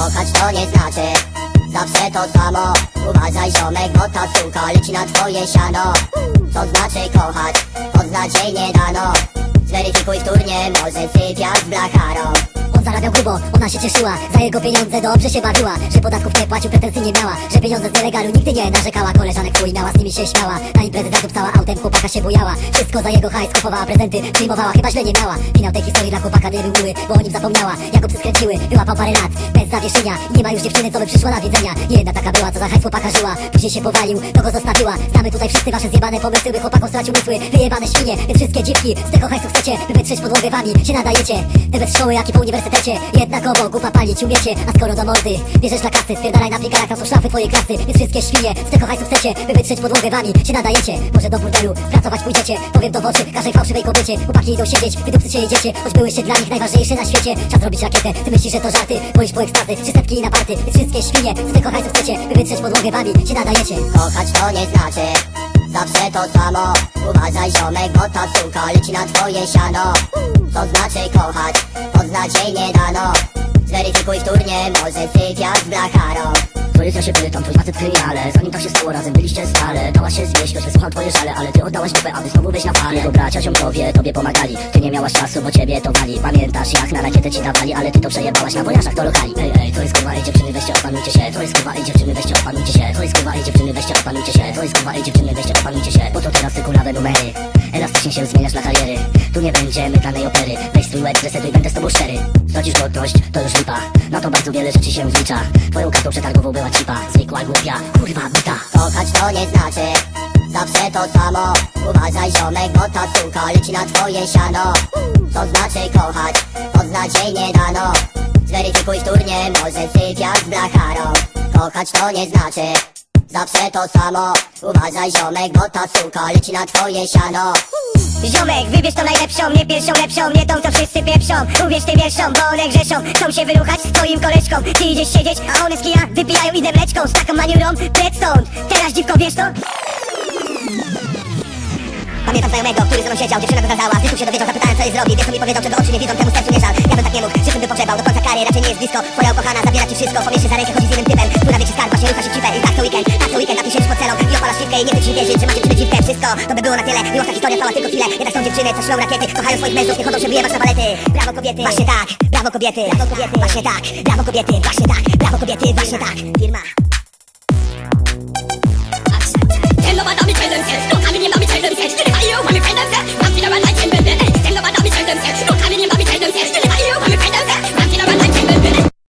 Kochać to nie znaczy. Zawsze to samo. Uważaj ziomek, bo ta suka leci na twoje siano. Co znaczy kochać? Poznać jej nie dano. Zweryfikuj wtórnie, może sypiać z blacharą On zarabiał grubo, ona się cieszyła. Za jego pieniądze dobrze się bawiła. Że podatków nie płacił, pretensji nie miała. Że pieniądze z nielegalu nigdy nie narzekała. Koleżanek swój miała, z nimi się śmiała. Na imprezy zadupcała autem, chłopaka się bujała. Wszystko za jego hajs, kupowała prezenty Przyjmowała, chyba źle nie miała. Finał tej historii dla chłopaka nie był Bo o nim zapomniała, jak go skręciły Wyłapał parę lat, bez zawieszenia. Nie ma już dziewczyny, co by przyszła na wiedzenia Jedna taka była, co za hajs chłopaka żyła. Później się powalił, to go zostawiła. Znamy tutaj wszyscy wasze zjebane pomysły By chłopakom stracił wyjebane świnie Więc wszystkie dziwki, z tego hajsu chcecie By wytrzeć podłogę wami, się nadajecie. Te bez szkoły, jak i po uniwersytecie Jednakowo głupa palić umiecie. A skoro do mordy, bierzesz dla kasy Spierdalaj na plikach, tam są szlafy twojej klasy. Więc wszystkie świnie, z tego hajsu chcecie By wytrzeć podłogę wami, się nadajecie. Może do burdelu, pracować pójdziecie. Powiem w oczy, każdej fałszywej kobiecie. Chłopaki idą siedzieć, wydupcy się idziecie. Choć byłyście dla nich najważniejsze na świecie. Czas robić rakietę, ty myślisz, że to żarty? Boisz po ekstazy, czy setki i na party Więc wszystkie świnie, z tego hajsu chcecie By wytrzeć podłogę wami, się nadajecie. Kochać to nie znaczy Zawsze to samo. Uważaj ziomek, bo ta suka leci na twoje siano. Co znaczy kochać? Poznać jej nie dano. Zweryfikuj wtórnie, może sypiać z blacharą Twoje ja się pytam, twój facet kryminale Zanim tak się stało, razem byliście stale. Dałaś się zwieść, ktoś wysłuchał twoje żale Ale ty oddałaś dupę, aby znowu wejść na falę Jego bracia ziomkowie tobie pomagali. Ty nie miałaś czasu, bo ciebie to wali. Pamiętasz jak na rakietę ci dawali Ale ty to przejebałaś na wojażach do lokali. Ej, ej, to jest kurwa, ej dziewczyny, weźcie opanujcie się. To jest kurwa, ej dziewczyny, weźcie opanujcie się. To jest kurwa, ej dziewczyny, weźcie opanujcie się. To jest kurwa, ej dziewczyny, weźcie opanujcie się. Po co teraz te kulawe numery? Elastycznie się zmieniasz dla kariery. Tu nie będzie mydlanej opery. Weź swój łeb, resetuj, będę z tobą szczery. Stracisz godność, to już lipa To bardzo wiele rzeczy się zlicza Twoją kartą przetargową była cipa Zwykła głupia, kurwa byta Kochać to nie znaczy. Zawsze to samo. Uważaj ziomek, bo ta suka leci na twoje siano. Co znaczy kochać? Poznać jej nie dano. Zweryfikuj wtórnie, może sypiać z blacharą Kochać to nie znaczy. Zawsze to samo. Uważaj ziomek, bo ta suka leci na twoje siano Ziomek, wybierz tą najlepszą, nie pierwszą lepszą Nie tą, co wszyscy pieprzą. Uwierz tym wierszom, bo one grzeszą. Chcą się wyruchać z twoim koleżką. Ty idziesz siedzieć, a one z kija wypijają idę mleczką Z taką maniurą, plec stąd. Teraz dziwko, wiesz to? Pamiętam znajomego, który ze mną siedział, dziewczyna go kazała Zdychu się dowiedział, zapytałem co jej zrobi. Wiesz co mi powiedział, czego oczy nie widzą, temu sercu nie żal. Ja bym tak nie mógł, życiem by pogrzebał. Do końca kary raczej nie jest blisko. Twoja ukochana zabiera ci wszystko. Pomieszy za rękę, chodzi z innym typem. Która wie ci skarb, właśnie rucha się cipę. I tak co weekend, tak co weekend A ty siedzisz pod celą i opalasz piwkę I nie wierzyć, że dziwkę Wszystko to by było na tyle. Miłosna historia trwała tylko chwilę. Jednak są dziewczyny, co ślą rakiety. Kochają swoich mężów, nie chodzą się wyjebać na balety Brawo kobiety, właśnie tak. Brawo kobiety, brawo kobiety. Właśnie tak, brawo kobiety, właśnie tak. Brawo kobiety, właśnie tak. Firma. Me tell them say,